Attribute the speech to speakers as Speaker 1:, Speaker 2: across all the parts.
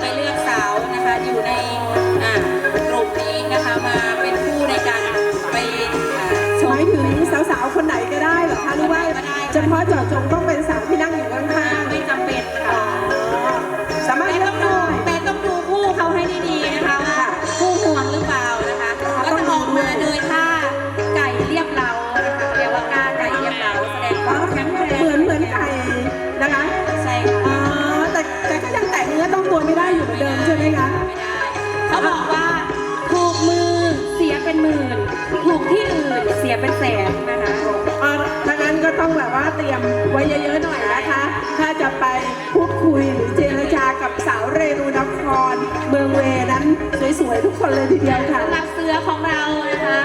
Speaker 1: ไปเลือกสาวนะ
Speaker 2: คะ
Speaker 1: อ
Speaker 2: ยู่ในกลุ่มนี้นะคะมาเป็นผู้ในการไปหมายถึงสาวๆคนไหนก็ได้
Speaker 1: เหรอคะหรือว่าเฉพาะ
Speaker 2: เจาะ
Speaker 1: จงต้องเป็น องตัวไม่ได้อยู่เหมือนเดิมใช่ไหมคะ
Speaker 2: ไม่ได้เขาบอกว่าถูกมือเสียเป็นหมื่นถูกที่อื่นเสียเป็นแสนนะคะ
Speaker 1: อ่าถ้างั้นก็ต้องแบบว่าเตรียมไว้เยอะๆหน่อยนะคะ ถ้าจะไปพูดคุยหรือเจรจากับสาวเรนูนครเมืองเวนั้นสวยๆทุกคนเลยทีเดียวค่ะ
Speaker 2: สำหรับเสือของเรานะคะ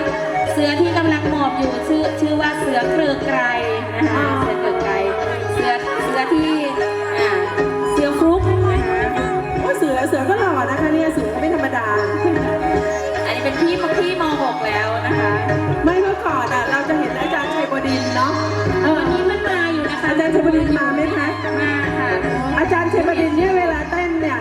Speaker 2: เสือที่กำลังหมอบอยู่ชื่อชื่อว่าเสือเกลือไกรนะคะเสือเกลือไกรเสือเสือที่ อ้เสือ
Speaker 1: เสือก็หล่อนะคะเนี่ยเสือก็ไม่ธรรมดา
Speaker 2: อันนี้เป็นพี่พี่ม .6 แล้วนะคะ
Speaker 1: ไม่เมื่อก่อนอะเราจะเห็นอาจารย์ชัยบดินทร์เนาะเออ
Speaker 2: วันนี้มันมาอยู่นะคะ
Speaker 1: อาจารย์ชัยบดินทร์มาไหมคะ
Speaker 2: มาค่ะ
Speaker 1: อาจารย์ชัยบดินทร์เนี่ยเวลาเต้นเนี่ย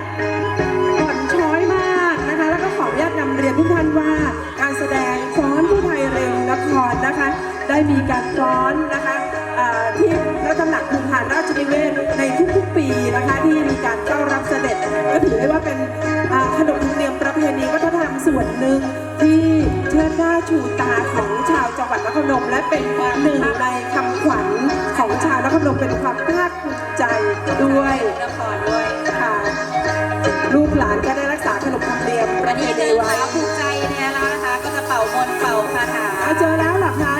Speaker 1: อ่อนช้อยมากนะคะ แล้วก็ขออนุญาตนำเรียนทุกท่านว่าการแสดงฟ้อนผู้ไทยเร็วนครนะคะ ได้มีการฟ้อนนะคะอ่าที่พระตำหนักภูพานราชนิเวศน์ในทุกๆปีนะคะที่มีการเข้ารับเสด็จ ก็ถือได้ว่าเป็นอ่าขนบธรรมเนียมประเพณีวัฒนธรรมส่วนหนึ่งที่เชิดหน้าชูตาของชาวจังหวัดนครพนมและเป็นหนึ่งในคำขวัญของชาวนครพนมเป็นความภาคภูมิใจด้วย
Speaker 2: นครด้วย
Speaker 1: ค่ะลูกหลานก็ได้รักษาขนบธรรมเนียมป
Speaker 2: วั
Speaker 1: ระ
Speaker 2: น
Speaker 1: เพ
Speaker 2: นี้เดิ
Speaker 1: ณี
Speaker 2: น
Speaker 1: ไว้
Speaker 2: ขาวภูมิใจเนี่ยนะคะ ก็จะเป่ามนต์เป่าคาถา
Speaker 1: เอาเจอแล้วเหรอคะ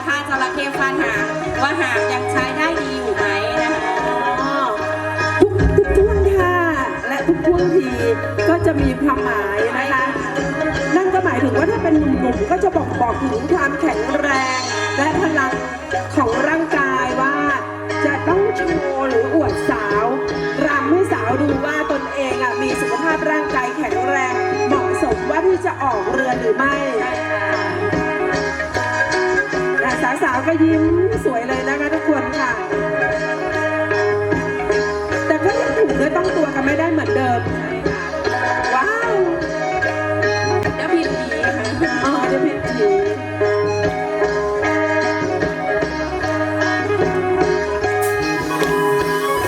Speaker 2: นะคะ
Speaker 1: ท่าจระเข้
Speaker 2: ฟาดหางว่าหางยังใช้ได้ดีอยู่ไหมนะคะ
Speaker 1: ทุกทุกท่วงท่าและทุกท่วงทีก็จะมีความหมายนะคะ นั่นก็หมายถึงว่าถ้าเป็นหนุ่มๆก็จะบอกบอกถึงความแข็งแรง และพลังของร่างกายว่า จะต้องโชว์หรืออวดสาวรำให้สาวดูว่าตนเองอะมีสุขภาพร่างกายแข็งแรง เหมาะสมว่าที่จะออกเรือนหรือไม่ แต่สาวก็ยิ้มสวยเลยนะคะทุกคนค่ะ แต่ก็ยังถูกเนื้อต้องตัวกันไม่ได้เหมือนเดิม ว้าว
Speaker 2: เดี๋ยวผิดผีค่ะ
Speaker 1: อ๋อเดี๋ยวผิดผี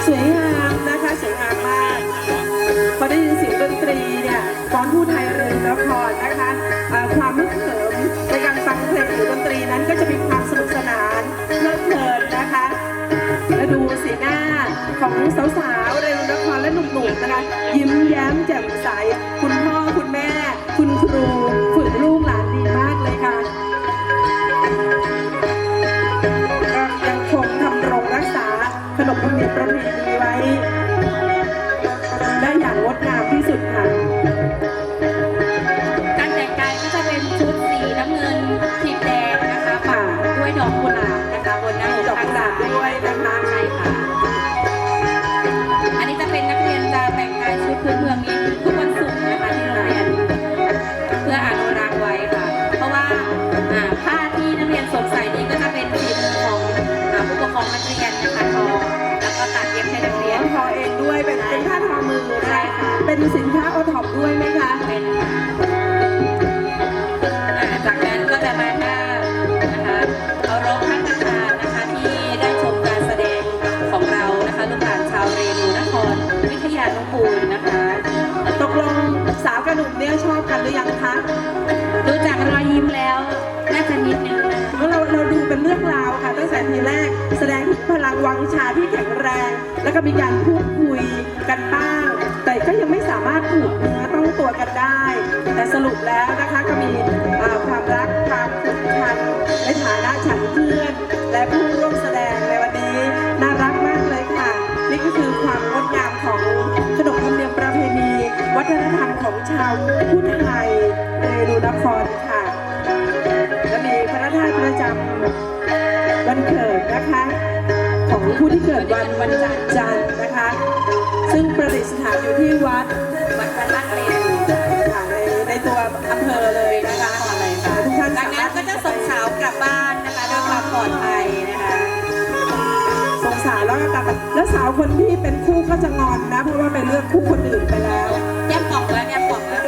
Speaker 1: สวยงามนะคะสวยงามมาก พอได้ยินเสียงดนตรีเนี่ยฟ้อนผู้ไทยเรือนนครนะคะ ของสาวๆเรวนนครและหนุ่มๆนะคะ ยิ้มแย้มแจ่มใส คุณพ่อคุณแม่ คุณครูฝึกลูกหลานดีมากเลยค่ะก็ยังคงทำรงรักษาขนบธรรมเนียมประเพณีไว้ได้อย่างงดงามที่สุดค่ะ
Speaker 2: การแต่งกายก็จะเป็นชุดสีน้ำเงินขีดแดงนะคะปักด้วยดอกกุหลาบนะคะบนหน้าอก
Speaker 1: ดอกกุหลาบด้วยนะคะ
Speaker 2: ใช่ค่ะ พื้นเมืองนี้ ครวิทยานุกูลนะ
Speaker 1: คะ ตกลงสาวกับหนุ่มเนี่ยชอบกันหรือยังคะ
Speaker 2: ดูจากรอยยิ้มแล้วน่าจะนิดนึงนะ
Speaker 1: เพราะเราเราดูเป็นเรื่องราวค่ะ ตั้งแต่ทีแรกแสดงถึงพลังวังชาที่แข็งแรง แล้วก็มีการพูดคุยกันบ้าง แต่ก็ยังไม่สามารถถูกเนื้อต้องตัวกันได้ แต่สรุปแล้วนะคะก็มีเอ่อความรักความ วัฒนธรรมของชาวพุทธไทยเรนูนครค่ะและมีพระธาตุประจำวันเกิดนะคะ ของผู้ที่เกิดวันวันจันทร์นะคะ ซึ่งประดิษฐานอยู่ที่วัด
Speaker 2: วัดพระธาตุเรนู
Speaker 1: ค่ะในในตัวอำเภอเลน แล้วสาวคนที่เป็นคู่ก็จะงอนนะ เพราะว่าไปเลือกคู่คนอื่นไปแล้ว
Speaker 2: แยกบอกแล้วแยกบอกแล้ว